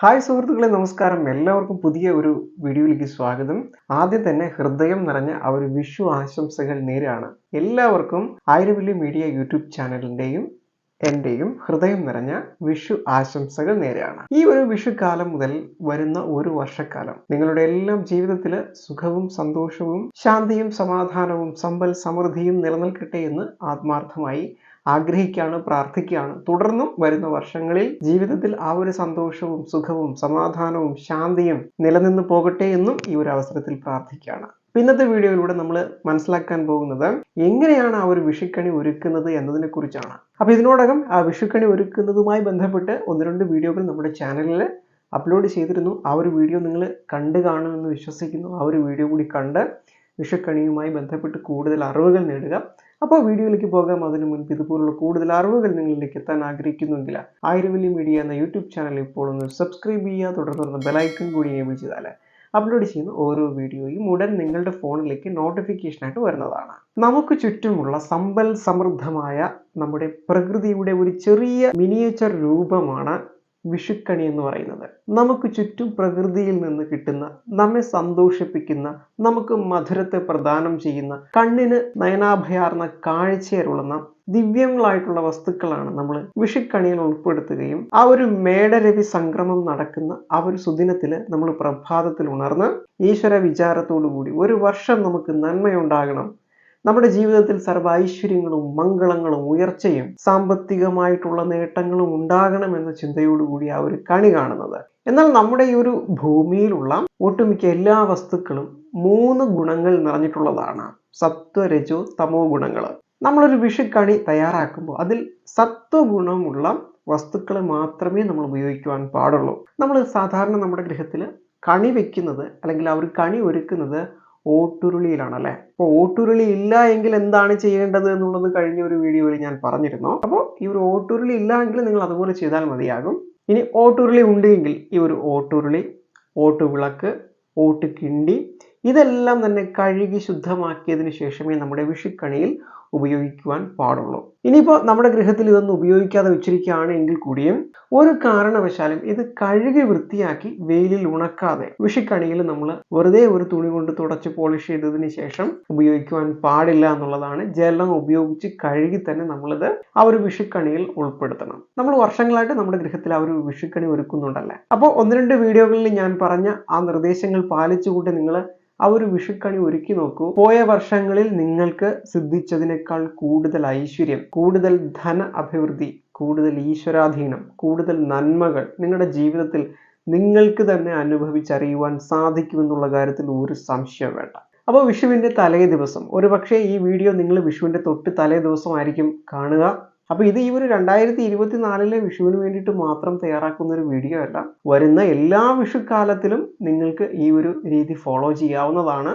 Hi സുഹൃത്തുക്കളെ നമസ്കാരം. എല്ലാവർക്കും പുതിയ ഒരു വീഡിയോയിലേക്ക് സ്വാഗതം. ആദ്യം തന്നെ ഹൃദയം നിറഞ്ഞ ആ ഒരു വിഷു ആശംസകൾ നേരാണ്. എല്ലാവർക്കും ആയിരവല്ലി മീഡിയ യൂട്യൂബ് ചാനലിന്റെയും എന്റെയും ഹൃദയം നിറഞ്ഞ വിഷു ആശംസകൾ നേരെയാണ് ഈ ഒരു വിഷു കാലം മുതൽ വരുന്ന ഒരു വർഷക്കാലം നിങ്ങളുടെ എല്ലാം ജീവിതത്തിൽ സുഖവും സന്തോഷവും ശാന്തിയും സമാധാനവും സമ്പൽ സമൃദ്ധിയും നിലനിൽക്കട്ടെ എന്ന് ആത്മാർത്ഥമായി ആഗ്രഹിക്കുകയാണ് പ്രാർത്ഥിക്കുകയാണ്. തുടർന്നും വരുന്ന വർഷങ്ങളിൽ ജീവിതത്തിൽ ആ ഒരു സന്തോഷവും സുഖവും സമാധാനവും ശാന്തിയും നിലനിന്ന് പോകട്ടെ എന്നും ഈ ഒരു അവസരത്തിൽ പ്രാർത്ഥിക്കുകയാണ്. ഇന്നത്തെ വീഡിയോയിലൂടെ നമ്മൾ മനസ്സിലാക്കാൻ പോകുന്നത് എങ്ങനെയാണ് ആ ഒരു വിഷുക്കണി ഒരുക്കുന്നത് എന്നതിനെ കുറിച്ചാണ്. അപ്പൊ ഇതിനോടകം ആ വിഷുക്കണി ഒരുക്കുന്നതുമായി ബന്ധപ്പെട്ട് ഒന്ന് രണ്ട് വീഡിയോകൾ നമ്മുടെ ചാനലിൽ അപ്ലോഡ് ചെയ്തിരുന്നു. ആ ഒരു വീഡിയോ നിങ്ങൾ കണ്ടു കാണുമെന്ന് വിശ്വസിക്കുന്നു. ആ ഒരു വീഡിയോ കൂടി കണ്ട് വിഷുക്കണിയുമായി ബന്ധപ്പെട്ട് കൂടുതൽ അറിവുകൾ നേടുക. അപ്പോൾ വീഡിയോയിലേക്ക് പോകാം. അതിനു മുൻപ് ഇതുപോലുള്ള കൂടുതൽ അറിവുകൾ നിങ്ങളിലേക്ക് എത്താൻ ആഗ്രഹിക്കുന്നുവെങ്കിൽ ആയിരവലി മീഡിയ എന്ന യൂട്യൂബ് ചാനൽ ഇപ്പോൾ ഒന്ന് സബ്സ്ക്രൈബ് ചെയ്യുക തുടർന്ന് ബെലൈക്കൺ കൂടി എനേബിൾ ചെയ്താൽ അപ്ലോഡ് ചെയ്യുന്ന ഓരോ വീഡിയോയും ഉടൻ നിങ്ങളുടെ ഫോണിലേക്ക് നോട്ടിഫിക്കേഷനായിട്ട് വരുന്നതാണ്. നമുക്ക് ചുറ്റുമുള്ള സമ്പൽ സമൃദ്ധമായ നമ്മുടെ പ്രകൃതിയുടെ ഒരു ചെറിയ മിനിയേച്ചർ രൂപമാണ് വിഷുക്കണി എന്ന് പറയുന്നത്. നമുക്ക് ചുറ്റും പ്രകൃതിയിൽ നിന്ന് കിട്ടുന്ന നമ്മെ സന്തോഷിപ്പിക്കുന്ന നമുക്ക് മധുരത്തെ പ്രദാനം ചെയ്യുന്ന കണ്ണിന് നയനാഭയാർന്ന കാഴ്ചയരുളുന്ന ദിവ്യങ്ങളായിട്ടുള്ള വസ്തുക്കളാണ് നമ്മൾ വിഷുക്കണിയിൽ ഉൾപ്പെടുത്തുകയും ആ ഒരു മേടരവി സംക്രമം നടക്കുന്ന ആ ഒരു സുദിനത്തിൽ നമ്മൾ പ്രഭാതത്തിൽ ഉണർന്ന് ഈശ്വര വിചാരത്തോടു കൂടി ഒരു വർഷം നമുക്ക് നന്മയുണ്ടാകണം. നമ്മുടെ ജീവിതത്തിൽ സർവ ഐശ്വര്യങ്ങളും മംഗളങ്ങളും ഉയർച്ചയും സാമ്പത്തികമായിട്ടുള്ള നേട്ടങ്ങളും ഉണ്ടാകണം എന്ന ചിന്തയോടുകൂടി ആ ഒരു കണി കാണുന്നത്. എന്നാൽ നമ്മുടെ ഈ ഒരു ഭൂമിയിലുള്ള ഒട്ടുമിക്ക എല്ലാ വസ്തുക്കളും മൂന്ന് ഗുണങ്ങൾ നിറഞ്ഞിട്ടുള്ളതാണ്. സത്വരജോ തമോ ഗുണങ്ങൾ. നമ്മളൊരു വിഷുക്കണി തയ്യാറാക്കുമ്പോൾ അതിൽ സത്വഗുണമുള്ള വസ്തുക്കളെ മാത്രമേ നമ്മൾ ഉപയോഗിക്കുവാൻ പാടുള്ളൂ. നമ്മൾ സാധാരണ നമ്മുടെ ഗൃഹത്തിൽ കണി വെക്കുന്നത് അല്ലെങ്കിൽ ആ ഒരു കണി ഒരുക്കുന്നത് ഓട്ടുരുളിയിലാണ് അല്ലെ അപ്പോൾ ഓട്ടുരുളി ഇല്ല എങ്കിൽ എന്താണ് ചെയ്യേണ്ടത് എന്നുള്ളത് കഴിഞ്ഞ ഒരു വീഡിയോയിൽ ഞാൻ പറഞ്ഞിരുന്നു. അപ്പോൾ ഈ ഒരു ഓട്ടുരുളി ഇല്ല എങ്കിൽ നിങ്ങൾ അതുപോലെ ചെയ്താൽ മതിയാകും. ഇനി ഓട്ടുരുളി ഉണ്ടെങ്കിൽ ഈ ഒരു ഓട്ടുരുളി ഓട്ടുവിളക്ക് ഓട്ടുകിണ്ടി ഇതെല്ലാം തന്നെ കഴുകി ശുദ്ധമാക്കിയതിന് ശേഷമേ നമ്മുടെ വിഷുക്കണിയിൽ ഉപയോഗിക്കുവാൻ പാടുള്ളൂ. ഇനിയിപ്പോൾ നമ്മുടെ ഗൃഹത്തിൽ ഇതൊന്നും ഉപയോഗിക്കാതെ വെച്ചിരിക്കുകയാണ് എങ്കിൽ കൂടിയും ഒരു കാരണവശാലും ഇത് കഴുകി വൃത്തിയാക്കി വെയിലിൽ ഉണക്കാതെ വിഷിക്കണിയിൽ നമ്മൾ വെറുതെ ഒരു തുണി കൊണ്ട് തുടച്ച് പോളിഷ് ചെയ്തതിന് ശേഷം ഉപയോഗിക്കുവാൻ പാടില്ല എന്നുള്ളതാണ്. ജലം ഉപയോഗിച്ച് കഴുകി തന്നെ നമ്മളിത് ആ ഒരു വിഷുക്കണിയിൽ ഉൾപ്പെടുത്തണം. നമ്മൾ വർഷങ്ങളായിട്ട് നമ്മുടെ ഗൃഹത്തിൽ ആ ഒരു വിഷുക്കണി ഒരുക്കുന്നുണ്ടല്ലേ? അപ്പോൾ ഒന്ന് രണ്ട് വീഡിയോകളിൽ ഞാൻ പറഞ്ഞ ആ നിർദ്ദേശങ്ങൾ പാലിച്ചുകൊണ്ട് നിങ്ങൾ ആ ഒരു വിഷുക്കണി ഒരുക്കി നോക്കൂ. പോയ വർഷങ്ങളിൽ നിങ്ങൾക്ക് സിദ്ധിച്ചതിനേക്കാൾ കൂടുതൽ ഐശ്വര്യം കൂടുതൽ ധന അഭിവൃദ്ധി കൂടുതൽ ഈശ്വരാധീനം കൂടുതൽ നന്മകൾ നിങ്ങളുടെ ജീവിതത്തിൽ നിങ്ങൾക്ക് തന്നെ അനുഭവിച്ചറിയുവാൻ സാധിക്കുമെന്നുള്ള കാര്യത്തിൽ ഒരു സംശയം വേണ്ട. അപ്പോൾ വിഷുവിന്റെ തലേ ദിവസം ഒരു പക്ഷേ ഈ വീഡിയോ നിങ്ങൾ വിഷുവിന്റെ തൊട്ട് തലേ ദിവസമായിരിക്കും കാണുക. അപ്പോൾ ഇത് ഈ ഒരു രണ്ടായിരത്തി ഇരുപത്തിനാലിലെ വിഷുവിന് വേണ്ടിയിട്ട് മാത്രം തയ്യാറാക്കുന്ന ഒരു വീഡിയോ അല്ല. വരുന്ന എല്ലാ വിഷുക്കാലത്തിലും നിങ്ങൾക്ക് ഈ ഒരു രീതി ഫോളോ ചെയ്യാവുന്നതാണ്.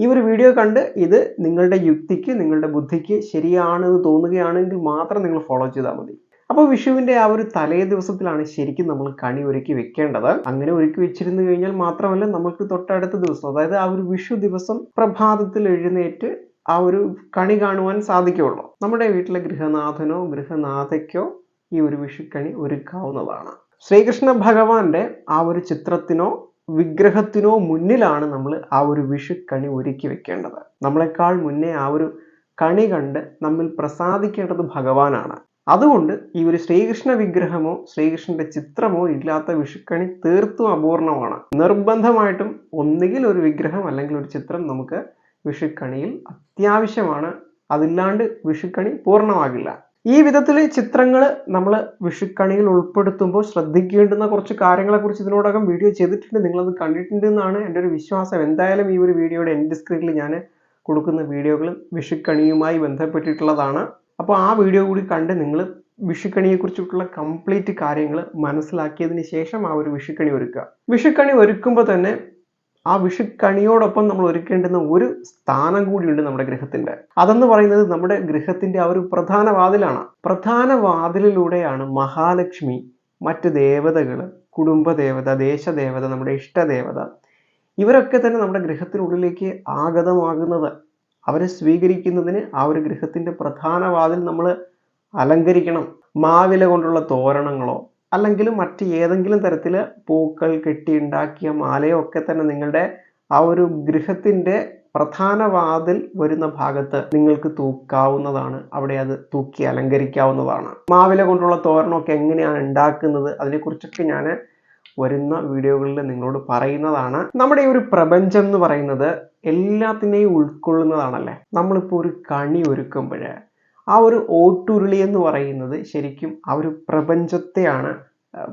ഈ ഒരു വീഡിയോ കണ്ട് ഇത് നിങ്ങളുടെ യുക്തിക്ക് നിങ്ങളുടെ ബുദ്ധിക്ക് ശരിയാണെന്ന് തോന്നുകയാണെങ്കിൽ മാത്രം നിങ്ങൾ ഫോളോ ചെയ്താൽ മതി. അപ്പോൾ വിഷുവിന്റെ ആ ഒരു തലേ ദിവസത്തിലാണ് ശരിക്കും നമ്മൾ കണി ഒരുക്കി വെക്കേണ്ടത്. അങ്ങനെ ഒരുക്കി വെച്ചിരുന്നു കഴിഞ്ഞാൽ മാത്രമല്ല നമുക്ക് തൊട്ടടുത്ത ദിവസം അതായത് ആ ഒരു വിഷു ദിവസം പ്രഭാതത്തിൽ എഴുന്നേറ്റ് ആ ഒരു കണി കാണുവാൻ സാധിക്കുകയുള്ളൂ. നമ്മുടെ വീട്ടിലെ ഗൃഹനാഥനോ ഗൃഹനാഥയ്ക്കോ ഈ ഒരു വിഷുക്കണി ഒരുക്കാവുന്നതാണ്. ശ്രീകൃഷ്ണ ഭഗവാന്റെ ആ ഒരു ചിത്രത്തിനോ വിഗ്രഹത്തിനോ മുന്നിലാണ് നമ്മൾ ആ ഒരു വിഷുക്കണി ഒരുക്കി വെക്കേണ്ടത്. നമ്മളെക്കാൾ മുന്നേ ആ ഒരു കണി കണ്ട് നമ്മിൽ പ്രസാദിക്കേണ്ടത് ഭഗവാനാണ്. അതുകൊണ്ട് ഈ ഒരു ശ്രീകൃഷ്ണ വിഗ്രഹമോ ശ്രീകൃഷ്ണന്റെ ചിത്രമോ ഇല്ലാത്ത വിഷുക്കണി തീർത്തും അപൂർണമാണ്. നിർബന്ധമായിട്ടും ഒന്നുകിൽ ഒരു വിഗ്രഹം അല്ലെങ്കിൽ ഒരു ചിത്രം നമുക്ക് വിഷുക്കണിയിൽ അത്യാവശ്യമാണ്. അതില്ലാണ്ട് വിഷുക്കണി പൂർണമാകില്ല. ഈ വിധത്തിൽ ചിത്രങ്ങൾ നമ്മൾ വിഷുക്കണിയിൽ ഉൾപ്പെടുത്തുമ്പോൾ ശ്രദ്ധിക്കേണ്ടുന്ന കുറച്ച് കാര്യങ്ങളെക്കുറിച്ച് ഇതിനോടകം വീഡിയോ ചെയ്തിട്ടുണ്ട്. നിങ്ങളത് കണ്ടിട്ടുണ്ട് എന്നാണ് എന്റെ ഒരു വിശ്വാസം. എന്തായാലും ഈ ഒരു വീഡിയോയുടെ എന്റെ സ്ക്രീനിൽ ഞാൻ കൊടുക്കുന്ന വീഡിയോകൾ വിഷുക്കണിയുമായി ബന്ധപ്പെട്ടിട്ടുള്ളതാണ്. അപ്പോൾ ആ വീഡിയോ കൂടി കണ്ട് നിങ്ങൾ വിഷുക്കണിയെക്കുറിച്ചിട്ടുള്ള കംപ്ലീറ്റ് കാര്യങ്ങൾ മനസ്സിലാക്കിയതിന് ശേഷം ആ ഒരു വിഷുക്കണി ഒരുക്കുക. വിഷുക്കണി ഒരുക്കുമ്പോൾ തന്നെ ആ വിഷുക്കണിയോടൊപ്പം നമ്മൾ ഒരുക്കേണ്ടുന്ന ഒരു സ്ഥാനം കൂടിയുണ്ട് നമ്മുടെ ഗൃഹത്തിന്റെ അതെന്ന് പറയുന്നത് നമ്മുടെ ഗൃഹത്തിന്റെ ആ ഒരു പ്രധാന വാതിലാണ്. പ്രധാന വാതിലിലൂടെയാണ് മഹാലക്ഷ്മി മറ്റ് ദേവതകൾ കുടുംബദേവത ദേശദേവത നമ്മുടെ ഇഷ്ടദേവത ഇവരൊക്കെ തന്നെ നമ്മുടെ ഗൃഹത്തിനുള്ളിലേക്ക് ആഗതമാകുന്നത്. അവരെ സ്വീകരിക്കുന്നതിന് ആ ഒരു ഗൃഹത്തിന്റെ പ്രധാന വാതിൽ നമ്മൾ അലങ്കരിക്കണം. മാവില കൊണ്ടുള്ള തോരണങ്ങളോ അല്ലെങ്കിൽ മറ്റ് ഏതെങ്കിലും തരത്തിൽ പൂക്കൾ കെട്ടിയുണ്ടാക്കിയ മാലയോ ഒക്കെ തന്നെ നിങ്ങളുടെ ആ ഒരു ഗൃഹത്തിന്റെ പ്രധാന വാതിൽ വരുന്ന ഭാഗത്ത് നിങ്ങൾക്ക് തൂക്കാവുന്നതാണ്. അവിടെ അത് തൂക്കി അലങ്കരിക്കാവുന്നതാണ്. മാവില കൊണ്ടുള്ള തോരണമൊക്കെ എങ്ങനെയാണ് ഉണ്ടാക്കുന്നത്? അതിനെക്കുറിച്ചൊക്കെ ഞാൻ വരുന്ന വീഡിയോകളിൽ നിങ്ങളോട് പറയുന്നതാണ്. നമ്മുടെ ഈ ഒരു പ്രപഞ്ചം എന്ന് പറയുന്നത് എല്ലാത്തിനെയും ഉൾക്കൊള്ളുന്നതാണല്ലേ? നമ്മളിപ്പോൾ ഒരു കണി ഒരുക്കുമ്പോൾ ആ ഒരു ഓട്ടുരുളി എന്ന് പറയുന്നത് ശരിക്കും ആ ഒരു പ്രപഞ്ചത്തെയാണ്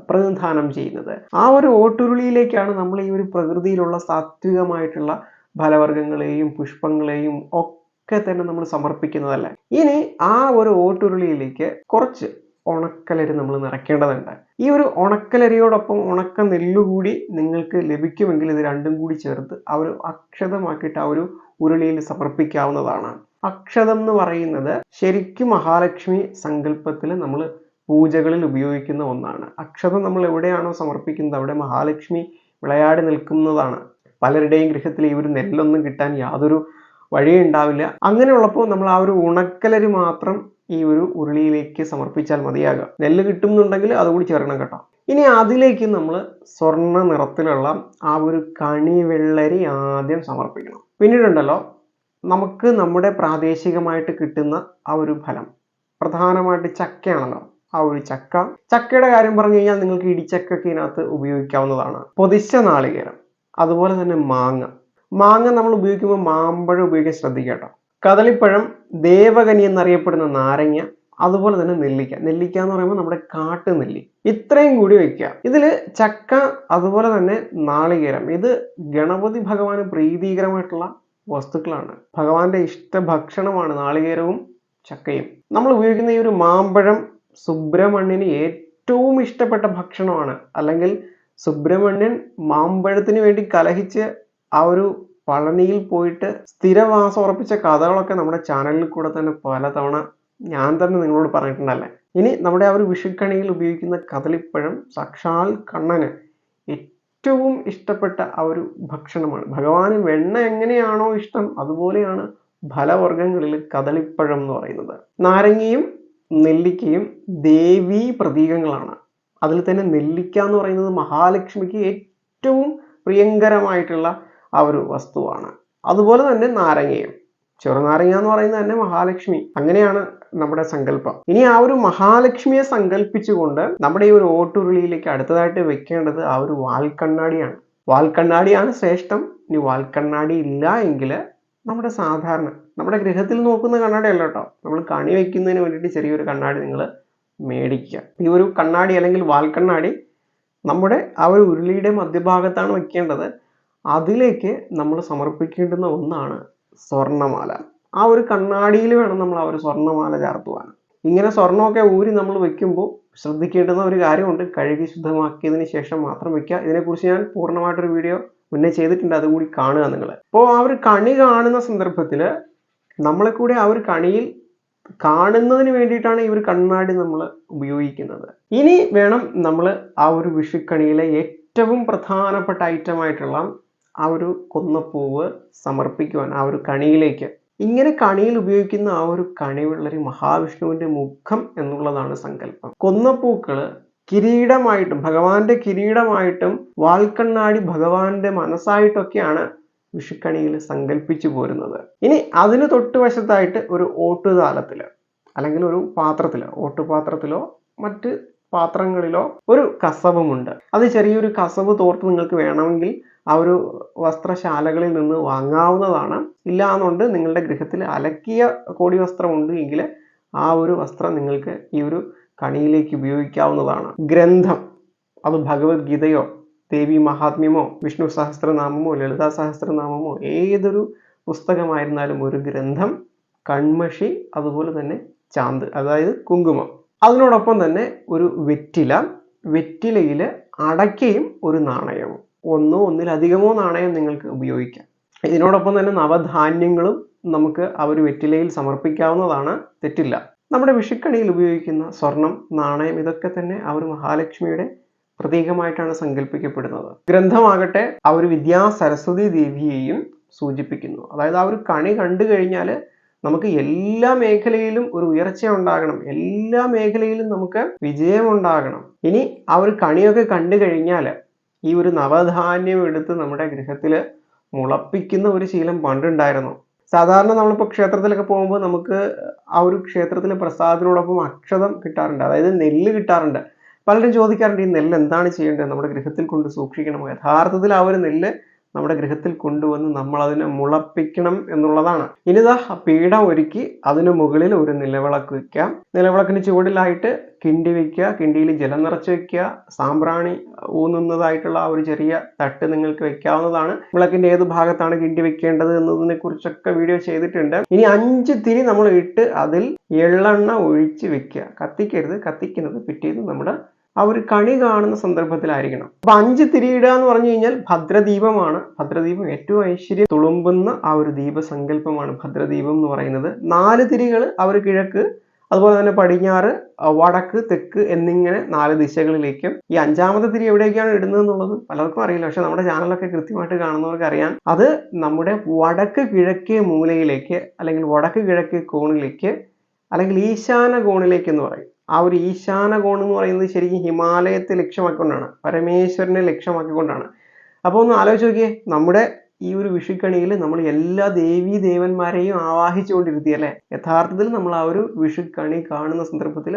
പ്രതിനിധാനം ചെയ്യുന്നത്. ആ ഒരു ഓട്ടുരുളിയിലേക്കാണ് നമ്മൾ ഈ ഒരു പ്രകൃതിയിലുള്ള സാത്വികമായിട്ടുള്ള ഫലവർഗങ്ങളെയും പുഷ്പങ്ങളെയും ഒക്കെ തന്നെ നമ്മൾ സമർപ്പിക്കുന്നതല്ല? ഇനി ആ ഒരു ഓട്ടുരുളിയിലേക്ക് കുറച്ച് ഉണക്കലരി നമ്മൾ നിറയ്ക്കേണ്ടതുണ്ട്. ഈ ഒരു ഉണക്കലരിയോടൊപ്പം ഉണക്ക നെല്ലുകൂടി നിങ്ങൾക്ക് ലഭിക്കുമെങ്കിൽ ഇത് രണ്ടും കൂടി ചേർത്ത് ആ ഒരു അക്ഷതമാക്കിയിട്ട് ആ ഒരു ഉരുളിയിൽ സമർപ്പിക്കാവുന്നതാണ്. അക്ഷതം എന്ന് പറയുന്നത് ശരിക്കും മഹാലക്ഷ്മി സങ്കല്പത്തിൽ നമ്മൾ പൂജകളിൽ ഉപയോഗിക്കുന്ന ഒന്നാണ്. അക്ഷതം നമ്മൾ എവിടെയാണോ സമർപ്പിക്കുന്നത് അവിടെ മഹാലക്ഷ്മി വിളയാടി നിൽക്കുന്നതാണ്. പലരുടെയും ഗൃഹത്തിൽ ഈ ഒരു നെല്ലൊന്നും കിട്ടാൻ യാതൊരു വഴിയും ഉണ്ടാവില്ല. അങ്ങനെയുള്ളപ്പോൾ നമ്മൾ ആ ഒരു ഉണക്കലരി മാത്രം ഈ ഒരു ഉരുളിയിലേക്ക് സമർപ്പിച്ചാൽ മതിയാകുക. നെല്ല് കിട്ടുന്നുണ്ടെങ്കിൽ അതുകൂടി ചേർക്കണം കേട്ടോ. ഇനി അതിലേക്ക് നമ്മൾ സ്വർണ നിറത്തിലുള്ള ആ ഒരു കണി വെള്ളരി ആദ്യം സമർപ്പിക്കണം. പിന്നീടുണ്ടല്ലോ നമുക്ക് നമ്മുടെ പ്രാദേശികമായിട്ട് കിട്ടുന്ന ആ ഒരു ഫലം. പ്രധാനമായിട്ട് ചക്കയാണല്ലോ. ആ ഒരു ചക്ക. ചക്കയുടെ കാര്യം പറഞ്ഞു കഴിഞ്ഞാൽ നിങ്ങൾക്ക് ഇടിച്ചക്കൊക്കെ ഇതിനകത്ത് ഉപയോഗിക്കാവുന്നതാണ്. പൊതിച്ച നാളികേരം. അതുപോലെ തന്നെ മാങ്ങ. മാങ്ങ നമ്മൾ ഉപയോഗിക്കുമ്പോൾ മാമ്പഴം ഉപയോഗിക്കാൻ ശ്രദ്ധിക്കട്ടോ കേട്ടോ. കദളിപ്പഴം ദേവകനി എന്നറിയപ്പെടുന്ന നാരങ്ങ അതുപോലെ തന്നെ നെല്ലിക്ക. നെല്ലിക്ക എന്ന് പറയുമ്പോൾ നമ്മുടെ കാട്ടു നെല്ലി. ഇത്രയും കൂടി വെക്കുക ഇതിൽ ചക്ക അതുപോലെ തന്നെ നാളികേരം. ഇത് ഗണപതി ഭഗവാന് പ്രീതികരമായിട്ടുള്ള വസ്തുക്കളാണ്. ഭഗവാന്റെ ഇഷ്ട ഭക്ഷണമാണ് നാളികേരവും ചക്കയും. നമ്മൾ ഉപയോഗിക്കുന്ന ഈ ഒരു മാമ്പഴം സുബ്രഹ്മണ്യന് ഏറ്റവും ഇഷ്ടപ്പെട്ട ഭക്ഷണമാണ്. അല്ലെങ്കിൽ സുബ്രഹ്മണ്യൻ മാമ്പഴത്തിന് വേണ്ടി കലഹിച്ച് ആ ഒരു പളനിയിൽ പോയിട്ട് സ്ഥിരവാസം ഉറപ്പിച്ച കഥകളൊക്കെ നമ്മുടെ ചാനലിൽ കൂടെ തന്നെ പലതവണ ഞാൻ തന്നെ നിങ്ങളോട് പറഞ്ഞിട്ടുണ്ടല്ലേ? ഇനി നമ്മുടെ ആ ഒരു വിഷുക്കണിയിൽ ഉപയോഗിക്കുന്ന കദളിപ്പഴം സാക്ഷാൽ കണ്ണന് ഏറ്റവും ഇഷ്ടപ്പെട്ട ആ ഒരു ഭക്ഷണമാണ്. ഭഗവാന് വെണ്ണ എങ്ങനെയാണോ ഇഷ്ടം അതുപോലെയാണ് ഫലവർഗങ്ങളിൽ കദളിപ്പഴം എന്ന് പറയുന്നത്. നാരങ്ങയും നെല്ലിക്കയും ദേവീ പ്രതീകങ്ങളാണ്. അതിൽ തന്നെ നെല്ലിക്ക എന്ന് പറയുന്നത് മഹാലക്ഷ്മിക്ക് ഏറ്റവും പ്രിയങ്കരമായിട്ടുള്ള ആ ഒരു വസ്തുവാണ്. അതുപോലെ തന്നെ നാരങ്ങയും. ചെറുനാരങ്ങ എന്ന് പറയുന്നത് തന്നെ മഹാലക്ഷ്മി. അങ്ങനെയാണ് നമ്മുടെ സങ്കല്പം. ഇനി ആ ഒരു മഹാലക്ഷ്മിയെ സങ്കല്പിച്ചുകൊണ്ട് നമ്മുടെ ഈ ഒരു ഓട്ടുരുളിയിലേക്ക് അടുത്തതായിട്ട് വെക്കേണ്ടത് ആ ഒരു വാൽക്കണ്ണാടിയാണ്. വാൽക്കണ്ണാടിയാണ് ശ്രേഷ്ഠം. ഇനി വാൽക്കണ്ണാടി ഇല്ല എങ്കിൽ നമ്മുടെ സാധാരണ നമ്മുടെ ഗൃഹത്തിൽ നോക്കുന്ന കണ്ണാടി അല്ല കേട്ടോ. നമ്മൾ കണി വെക്കുന്നതിന് വേണ്ടിയിട്ട് ചെറിയൊരു കണ്ണാടി നിങ്ങൾ മേടിക്കുക. ഈ ഒരു കണ്ണാടി അല്ലെങ്കിൽ വാൽക്കണ്ണാടി നമ്മുടെ ആ ഒരു ഉരുളിയുടെ മധ്യഭാഗത്താണ് വെക്കേണ്ടത്. അതിലേക്ക് നമ്മൾ സമർപ്പിക്കേണ്ടുന്ന ഒന്നാണ് സ്വർണമാല. ആ ഒരു കണ്ണാടിയിൽ വേണം നമ്മൾ ആ ഒരു സ്വർണമാല ചാർത്തുവാൻ. ഇങ്ങനെ സ്വർണമൊക്കെ ഊരി നമ്മൾ വെക്കുമ്പോൾ ശ്രദ്ധിക്കേണ്ടുന്ന ഒരു കാര്യമുണ്ട്. കഴുകി ശുദ്ധമാക്കിയതിന് ശേഷം മാത്രം വെക്കുക. ഇതിനെക്കുറിച്ച് ഞാൻ പൂർണമായിട്ടൊരു വീഡിയോ മുന്നേ ചെയ്തിട്ടുണ്ട്. അതുകൂടി കാണുക നിങ്ങൾ. അപ്പോൾ ആ ഒരു കണി കാണുന്ന സന്ദർഭത്തിൽ നമ്മളെ കൂടെ ആ ഒരു കണിയിൽ കാണുന്നതിന് വേണ്ടിയിട്ടാണ് ഈ ഒരു കണ്ണാടി നമ്മൾ ഉപയോഗിക്കുന്നത്. ഇനി വേണം നമ്മൾ ആ ഒരു വിഷുക്കണിയിലെ ഏറ്റവും പ്രധാനപ്പെട്ട ഐറ്റം ആയിട്ടുള്ള ആ ഒരു കൊന്നപ്പൂവ് സമർപ്പിക്കുവാൻ ആ ഒരു കണിയിലേക്ക്. ഇങ്ങനെ കണിയിൽ ഉപയോഗിക്കുന്ന ആ ഒരു കണി വെള്ളരി മഹാവിഷ്ണുവിന്റെ മുഖം എന്നുള്ളതാണ് സങ്കല്പം. കൊന്നപ്പൂക്കൾ കിരീടമായിട്ടും ഭഗവാന്റെ കിരീടമായിട്ടും വാൽക്കണ്ണാടി ഭഗവാന്റെ മനസ്സായിട്ടൊക്കെയാണ് വിഷുക്കണിയിൽ സങ്കല്പിച്ചു പോരുന്നത്. ഇനി അതിന് തൊട്ടുവശത്തായിട്ട് ഒരു ഓട്ടുതാലത്തിൽ അല്ലെങ്കിൽ ഒരു പാത്രത്തിലോ ഓട്ടുപാത്രത്തിലോ മറ്റ് പാത്രങ്ങളിലോ ഒരു കസവുമുണ്ട്. അത് ചെറിയൊരു കസവ് തോർത്ത് നിങ്ങൾക്ക് വേണമെങ്കിൽ ആ ഒരു വസ്ത്രശാലകളിൽ നിന്ന് വാങ്ങാവുന്നതാണ്. ഇല്ല എന്നുണ്ട് നിങ്ങളുടെ ഗൃഹത്തിൽ അലക്കിയ കോടി വസ്ത്രമുണ്ട് എങ്കിൽ ആ ഒരു വസ്ത്രം നിങ്ങൾക്ക് ഈ ഒരു കണിയിലേക്ക് ഉപയോഗിക്കാവുന്നതാണ്. ഗ്രന്ഥം അത് ഭഗവത്ഗീതയോ ദേവി മഹാത്മ്യമോ വിഷ്ണു സഹസ്രനാമമോ ലളിതാ സഹസ്രനാമമോ ഏതൊരു പുസ്തകമായിരുന്നാലും ഒരു ഗ്രന്ഥം കൺമഷി അതുപോലെ തന്നെ ചാന്ത് അതായത് കുങ്കുമം. അതിനോടൊപ്പം തന്നെ ഒരു വെറ്റില വെറ്റിലയിൽ അടയ്ക്കയും ഒരു നാണയവും. ഒന്നോ ഒന്നിലധികമോ നാണയം നിങ്ങൾക്ക് ഉപയോഗിക്കാം. ഇതിനോടൊപ്പം തന്നെ നവധാന്യങ്ങളും നമുക്ക് ആ ഒരു വെറ്റിലയിൽ സമർപ്പിക്കാവുന്നതാണ്. തെറ്റില്ല. നമ്മുടെ വിഷുക്കണിയിൽ ഉപയോഗിക്കുന്ന സ്വർണം നാണയം ഇതൊക്കെ തന്നെ ആ ഒരു മഹാലക്ഷ്മിയുടെ പ്രതീകമായിട്ടാണ് സങ്കല്പിക്കപ്പെടുന്നത്. ഗ്രന്ഥമാകട്ടെ ആ ഒരു വിദ്യാ സരസ്വതി ദേവിയെയും സൂചിപ്പിക്കുന്നു. അതായത് ആ ഒരു കണി കണ്ടു കഴിഞ്ഞാൽ നമുക്ക് എല്ലാ മേഖലയിലും ഒരു ഉയർച്ച ഉണ്ടാകണം. എല്ലാ മേഖലയിലും നമുക്ക് വിജയമുണ്ടാകണം ഇനി ആ ഒരു കണിയൊക്കെ കണ്ടു കഴിഞ്ഞാൽ ഈ ഒരു നവധാന്യം എടുത്ത് നമ്മുടെ ഗൃഹത്തിൽ മുളപ്പിക്കുന്ന ഒരു ശീലം പണ്ടുണ്ടായിരുന്നു. സാധാരണ നമ്മളിപ്പോൾ ക്ഷേത്രത്തിലൊക്കെ പോകുമ്പോൾ നമുക്ക് ആ ഒരു ക്ഷേത്രത്തിലെ പ്രസാദത്തിനോടൊപ്പം അക്ഷതം കിട്ടാറുണ്ട്. അതായത് നെല്ല് കിട്ടാറുണ്ട്. പലരും ചോദിക്കാറുണ്ട് ഈ നെല്ല് എന്താണ് ചെയ്യേണ്ടത്? നമ്മുടെ ഗൃഹത്തിൽ കൊണ്ട് സൂക്ഷിക്കണമോ യഥാർത്ഥത്തിൽ ആ ഒരു നെല്ല് നമ്മുടെ ഗൃഹത്തിൽ കൊണ്ടുവന്ന് നമ്മൾ അതിനെ മുളപ്പിക്കണം എന്നുള്ളതാണ്. ഇനിതാ പീഠം ഒരുക്കി അതിനു മുകളിൽ ഒരു നിലവിളക്ക് വെക്കാം. നിലവിളക്കിന് ചുവടിലായിട്ട് കിണ്ടി വയ്ക്കുക കിണ്ടിയിൽ ജലം നിറച്ച് വയ്ക്കുക സാമ്പ്രാണി ഊന്നുന്നതായിട്ടുള്ള ആ ഒരു ചെറിയ തട്ട് നിങ്ങൾക്ക് വെക്കാവുന്നതാണ്. വിളക്കിന്റെ ഏത് ഭാഗത്താണ് കിണ്ടി വെക്കേണ്ടത് എന്നതിനെ കുറിച്ചൊക്കെ വീഡിയോ ചെയ്തിട്ടുണ്ട്. ഇനി അഞ്ച് തിരി നമ്മൾ ഇട്ട് അതിൽ എള്ളെണ്ണ ഒഴിച്ച് വെക്കുക. കത്തിക്കരുത് കത്തിക്കുന്നത് പിറ്റേന്ന് നമ്മുടെ ആ ഒരു കണി കാണുന്ന സന്ദർഭത്തിലായിരിക്കണം. അപ്പൊ അഞ്ച് തിരിയിടുക എന്ന് പറഞ്ഞു കഴിഞ്ഞാൽ ഭദ്രദീപമാണ്. ഭദ്രദീപം ഏറ്റവും ഐശ്വര്യം തുളുമ്പുന്ന ആ ഒരു ദീപസങ്കല്പമാണ് ഭദ്രദീപം എന്ന് പറയുന്നത്. നാല് തിരികൾ അവർ കിഴക്ക് അതുപോലെ തന്നെ പടിഞ്ഞാറ് വടക്ക് തെക്ക് എന്നിങ്ങനെ നാല് ദിശകളിലേക്കും. ഈ അഞ്ചാമത്തെ തിരി എവിടേക്കാണ് ഇടുന്നത് എന്നുള്ളത് പലർക്കും അറിയില്ല. പക്ഷെ നമ്മുടെ ചാനലൊക്കെ കൃത്യമായിട്ട് കാണുന്നവർക്ക് അറിയാം. അത് നമ്മുടെ വടക്ക് കിഴക്കേ മൂലയിലേക്ക് അല്ലെങ്കിൽ വടക്ക് കിഴക്കേ കോണിലേക്ക് അല്ലെങ്കിൽ ഈശാന കോണിലേക്ക് എന്ന് പറയും. ആ ഒരു ഈശാന കോണം എന്ന് പറയുന്നത് ശരിക്കും ഹിമാലയത്തെ ലക്ഷ്യമാക്കിക്കൊണ്ടാണ് പരമേശ്വരനെ ലക്ഷ്യമാക്കിക്കൊണ്ടാണ്. അപ്പോൾ ഒന്ന് ആലോചിച്ച് നോക്കിയേ നമ്മുടെ ഈ ഒരു വിഷുക്കണിയിൽ നമ്മൾ എല്ലാ ദേവീ ദേവന്മാരെയും ആവാഹിച്ചുകൊണ്ടിരുത്തി അല്ലേ യഥാർത്ഥത്തിൽ നമ്മൾ ആ ഒരു വിഷുക്കണി കാണുന്ന സന്ദർഭത്തിൽ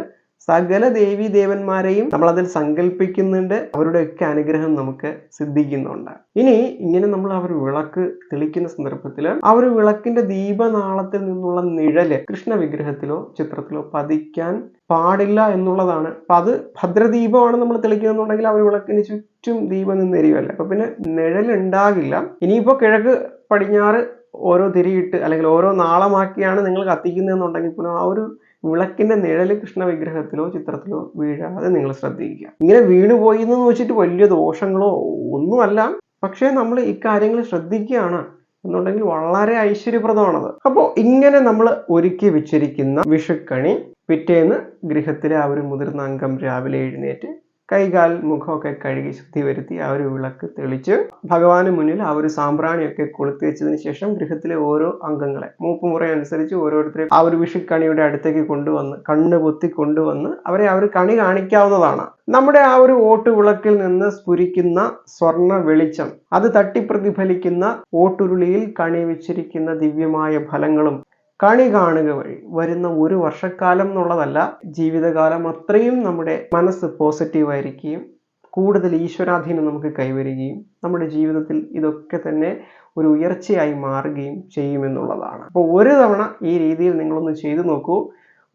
സകല ദേവി ദേവന്മാരെയും നമ്മൾ അതിൽ സങ്കല്പിക്കുന്നുണ്ട് അവരുടെയൊക്കെ അനുഗ്രഹം നമുക്ക് സിദ്ധിക്കുന്നുണ്ട്. ഇനി ഇങ്ങനെ നമ്മൾ ഒരു വിളക്ക് തെളിക്കുന്ന സന്ദർഭത്തിൽ ആ ഒരു വിളക്കിന്റെ ദീപനാളത്തിൽ നിന്നുള്ള നിഴൽ കൃഷ്ണ വിഗ്രഹത്തിലോ ചിത്രത്തിലോ പതിക്കാൻ പാടില്ല എന്നുള്ളതാണ്. അപ്പൊ അത് ഭദ്രദീപമാണ് നമ്മൾ തെളിക്കുന്നുണ്ടെങ്കിൽ ആ ഒരു വിളക്കിന് ചുറ്റും ദീപം നിന്നെരിയുമല്ലേ അപ്പൊ പിന്നെ നിഴലുണ്ടാകില്ല. ഇനിയിപ്പോ കിഴക്ക് പടിഞ്ഞാറ് ഓരോ തിരിയിട്ട് അല്ലെങ്കിൽ ഓരോ നാളമാക്കിയാണ് നിങ്ങൾ കത്തിക്കുന്നതെന്നുണ്ടെങ്കിൽ പോലും ആ ഒരു വിളക്കിന്റെ നിഴൽ കൃഷ്ണ വിഗ്രഹത്തിലോ ചിത്രത്തിലോ വീഴാതെ നിങ്ങൾ ശ്രദ്ധിക്കുക. ഇങ്ങനെ വീണുപോയി എന്ന് വെച്ചിട്ട് വലിയ ദോഷങ്ങളോ ഒന്നുമല്ല. പക്ഷേ നമ്മൾ ഇക്കാര്യങ്ങൾ ശ്രദ്ധിക്കുകയാണ് എന്നുണ്ടെങ്കിൽ വളരെ ഐശ്വര്യപ്രദമാണത്. അപ്പോൾ ഇങ്ങനെ നമ്മൾ ഒരുക്കി വെച്ചിരിക്കുന്ന വിഷുക്കണി പിറ്റേന്ന് ഗൃഹത്തിലെ ആ ഒരു മുതിർന്ന അംഗം രാവിലെ എഴുന്നേറ്റ് കൈകാൽ മുഖമൊക്കെ കഴുകി ശുദ്ധി വരുത്തി ആ ഒരു വിളക്ക് തെളിച്ച്. ഭഗവാന് മുന്നിൽ ആ ഒരു സാമ്പ്രാണിയൊക്കെ കൊളുത്തി വെച്ചതിന് ശേഷം ഗൃഹത്തിലെ ഓരോ അംഗങ്ങളെ മൂപ്പുമുറ അനുസരിച്ച് ഓരോരുത്തരെ ആ ഒരു വിഷുക്കണിയുടെ അടുത്തേക്ക് കൊണ്ടുവന്ന് കണ്ണ് പൊത്തി കൊണ്ടുവന്ന് അവരെ ആ ഒരു കണി കാണിക്കാവുന്നതാണ്. നമ്മുടെ ആ ഒരു ഓട്ടുവിളക്കിൽ നിന്ന് സ്ഫുരിക്കുന്ന സ്വർണ വെളിച്ചം അത് തട്ടിപ്രതിഫലിക്കുന്ന ഓട്ടുരുളിയിൽ കണി വെച്ചിരിക്കുന്ന ദിവ്യമായ ഫലങ്ങളും കണി കാണുക വഴി വരുന്ന ഒരു വർഷക്കാലം എന്നുള്ളതല്ല ജീവിതകാലം അത്രയും നമ്മുടെ മനസ്സ് പോസിറ്റീവായിരിക്കുകയും കൂടുതൽ ഈശ്വരാധീനം നമുക്ക് കൈവരികയും നമ്മുടെ ജീവിതത്തിൽ ഇതൊക്കെ തന്നെ ഒരു ഉയർച്ചയായി മാറുകയും ചെയ്യുമെന്നുള്ളതാണ് അപ്പോൾ ഒരു തവണ ഈ രീതിയിൽ നിങ്ങളൊന്ന് ചെയ്തു നോക്കൂ.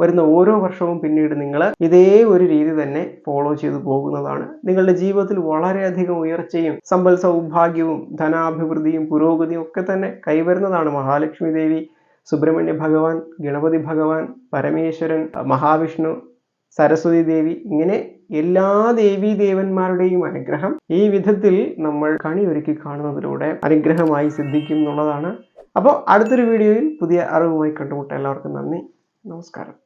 വരുന്ന ഓരോ വർഷവും പിന്നീട് നിങ്ങൾ ഇതേ ഒരു രീതി തന്നെ ഫോളോ ചെയ്തു പോകുന്നതാണ്. നിങ്ങളുടെ ജീവിതത്തിൽ വളരെയധികം ഉയർച്ചയും സമ്പൽ സൗഭാഗ്യവും ധനാഭിവൃദ്ധിയും പുരോഗതിയും ഒക്കെ തന്നെ കൈവരുന്നതാണ് മഹാലക്ഷ്മി ദേവി. സുബ്രഹ്മണ്യ ഭഗവാൻ ഗണപതി ഭഗവാൻ പരമേശ്വരൻ മഹാവിഷ്ണു സരസ്വതി ദേവി ഇങ്ങനെ എല്ലാ ദേവീ ദേവന്മാരുടെയും അനുഗ്രഹം ഈ വിധത്തിൽ നമ്മൾ കണി ഒരുക്കി കാണുന്നതിലൂടെ അനുഗ്രഹമായി സിദ്ധിക്കും എന്നുള്ളതാണ്. അപ്പോൾ അടുത്തൊരു വീഡിയോയിൽ പുതിയ അറിവുമായി കണ്ടുമുട്ടാം എല്ലാവർക്കും നന്ദി. നമസ്കാരം.